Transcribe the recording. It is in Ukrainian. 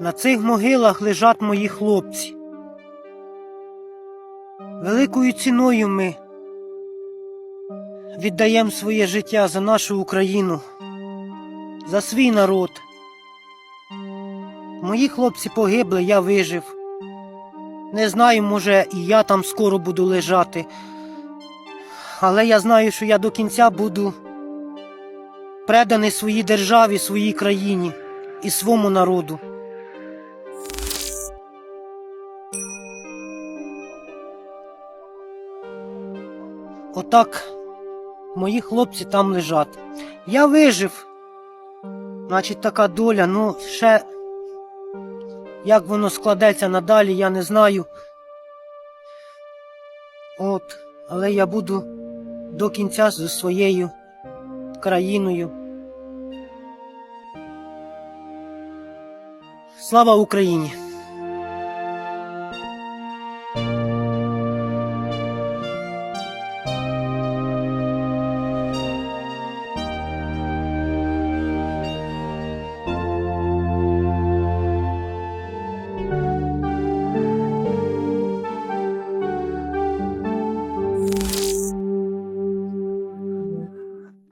На цих могилах лежать мої хлопці. Великою ціною ми віддаємо своє життя за нашу Україну, за свій народ. Мої хлопці погибли, я вижив. Не знаю, може, і я там скоро буду лежати. Але я знаю, що я до кінця буду преданий своїй державі, своїй країні і своєму народу. Отак мої хлопці там лежать. Я вижив. Значить, така доля, ну ще як воно складеться надалі, я не знаю. От, але я буду до кінця зі своєю країною. Слава Україні!